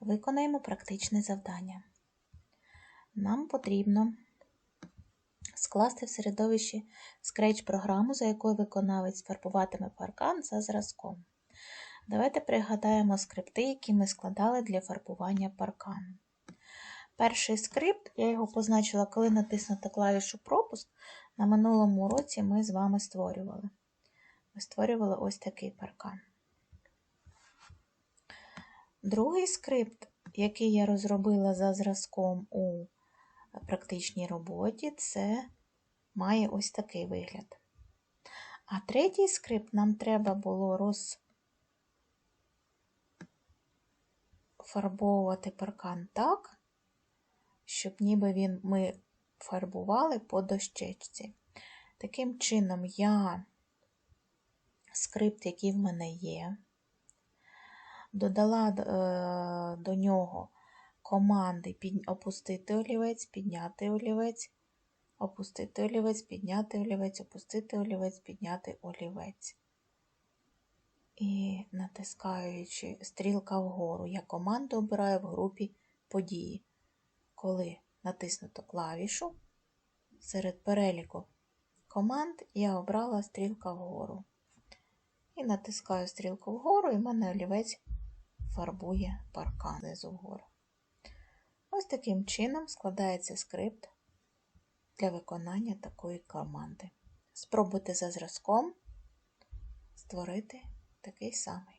Виконаємо практичне завдання. Нам потрібно скласти в середовищі Scratch програму, за якою виконавець фарбуватиме паркан за зразком. Давайте пригадаємо скрипти, які ми складали для фарбування паркану. Перший скрипт, я його позначила, коли натиснути клавішу пропуск. На минулому уроці ми з вами створювали. Ми створювали ось такий паркан. Другий скрипт, який я розробила за зразком у практичній роботі, це має ось такий вигляд. А третій скрипт нам треба було розфарбовувати паркан так, щоб ніби він ми фарбували по дощечці. Таким чином, я скрипт, який в мене є, додала е, до нього команди опустити олівець, підняти олівець, опустити олівець, підняти олівець, опустити олівець, підняти олівець. І натискаючи стрілка вгору, я команду обираю в групі події. Коли натиснуто клавішу, серед переліку команд я обрала стрілка вгору. І натискаю стрілку вгору, і в мене олівець фарбує паркан знизу вгору. Ось таким чином складається скрипт для виконання такої команди. Спробуйте за зразком створити такий самий.